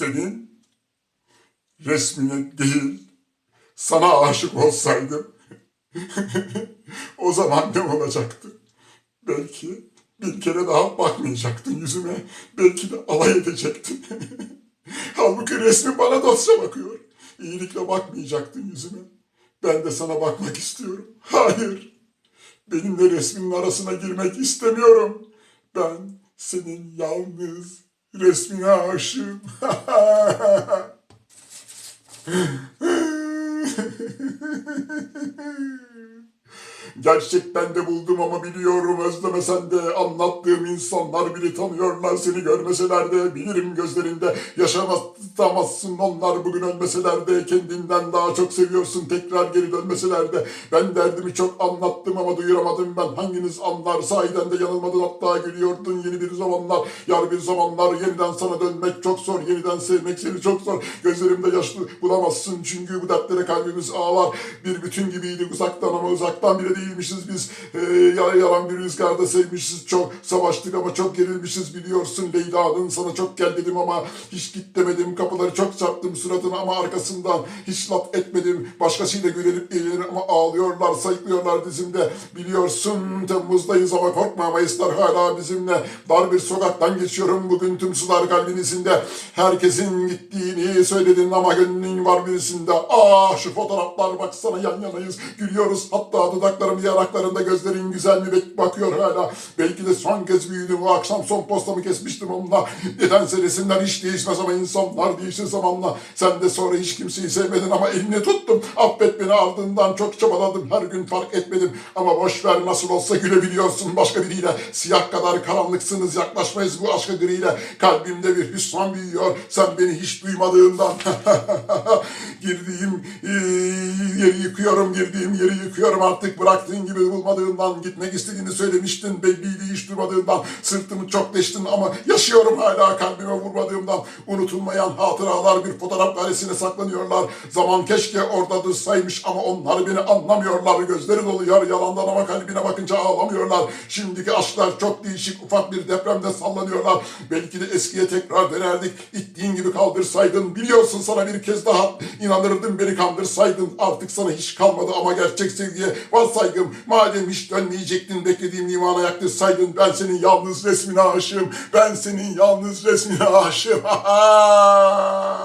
senin resmine değil sana aşık olsaydım o zaman ne olacaktı? Belki bir kere daha bakmayacaktın yüzüme. Belki de alay edecektin. Halbuki resmi bana dostça bakıyor. İyilikle bakmayacaktın yüzüme. Ben de sana bakmak istiyorum. Hayır. Benimle resminin arasına girmek istemiyorum. Ben senin yalnız resmine aşığım. Gerçekten de buldum ama biliyorum özlemesen de. Anlattığım insanlar bile tanıyorlar seni. Görmeseler de bilirim gözlerinde. Yaşamazsın onlar bugün ölmeseler de. Kendinden daha çok seviyorsun tekrar geri dönmeseler de. Ben derdimi çok anlattım ama duyuramadım ben. Hanginiz anlar? Sahiden de yanılmadın hatta gülüyordun. Yeni bir zamanlar yar bir zamanlar. Yeniden sana dönmek çok zor yeniden sevmek seni çok zor. Gözlerimde yaşlı bulamazsın çünkü bu dertlere kalbimiz ağlar. Bir bütün gibiydi uzaktan ama uzaktan. Bile değilmişiz biz. Yara yaran bir rüzgarda sevmişiz. Çok savaştık ama çok gerilmişiz biliyorsun. Leyla'nın sana çok gel dedim ama hiç git demedim. Kapıları çok çarptım suratına ama arkasından hiç laf etmedim. Başkasıyla gülenip eğlenir ama ağlıyorlar sayıklıyorlar dizimde. Biliyorsun Temmuz'dayız ama korkma Mayıslar hala bizimle. Dar bir sokaktan geçiyorum bugün tüm sular kalbin izinde. Herkesin gittiğini söyledin ama gönlün var birisinde. Ah şu fotoğraflar baksana yan yanayız. Gülüyoruz hatta dudaklarım yanaklarında gözlerin güzel mi? Bakıyor hala. Belki de son kez büyüdüm bu akşam son postamı kesmiştim onunla. Nedense resimler hiç değişmez ama insanlar değişir zamanla. Sen de sonra hiç kimseyi sevmedin ama elini tuttum. Affet beni ardından çok çabaladım. Her gün fark etmedim. Ama boş ver nasıl olsa gülebiliyorsun başka biriyle. Siyah kadar karanlıksınız yaklaşmayız bu aşka griyle. Kalbimde bir hüsran büyüyor. Sen beni hiç duymadığından. Girdiğim yeri yıkıyorum girdiğim yeri yıkıyorum. Artık bıraktığın gibi bulmadığından gitmek istediğini söylemiştin. Belliydi hiç durmadığından sırtımı çok deştin ama yaşıyorum hala kalbime vurmadığımdan. Unutulmayan hatıralar bir fotoğraf karesine saklanıyorlar. Zaman keşke orada dursaymış ama onlar beni anlamıyorlar. Gözleri doluyor yalandan ama kalbine bakınca ağlamıyorlar. Şimdiki aşklar çok değişik ufak bir depremde sallanıyorlar. Belki de eskiye tekrar dönerdik. İttiğin gibi kaldırsaydın biliyorsun sana bir kez daha inanırdım beni kandırsaydın. Artık sana hiç kalmadı ama gerçek sevgiye var saygım. Madem hiç dönmeyecektin beklediğim limana yaktırsaydın ben senin yalnız resmine aşığım. Ben senin yalnız resmine aşığım